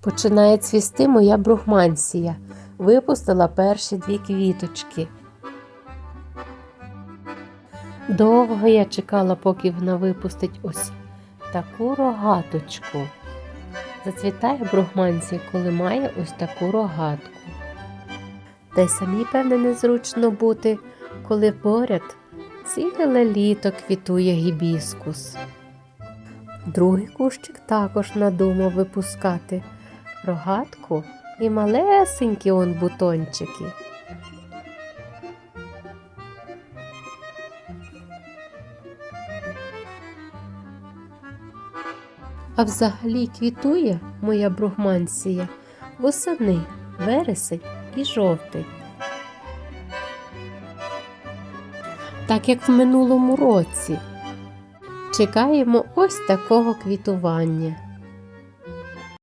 Починає цвісти моя брухмансія. Випустила перші дві квіточки. Довго я чекала, поки вона випустить ось таку рогаточку. Зацвітає брухмансія, коли має ось таку рогатку. Та й самі, певне, незручно бути, коли поряд ціле літо квітує гібіскус. Другий кущик також надумав випускати рогатку і малесенькі он бутончики. А взагалі квітує моя бругмансія восени, вересень і жовтень. Так як в минулому році. Чекаємо ось такого квітування.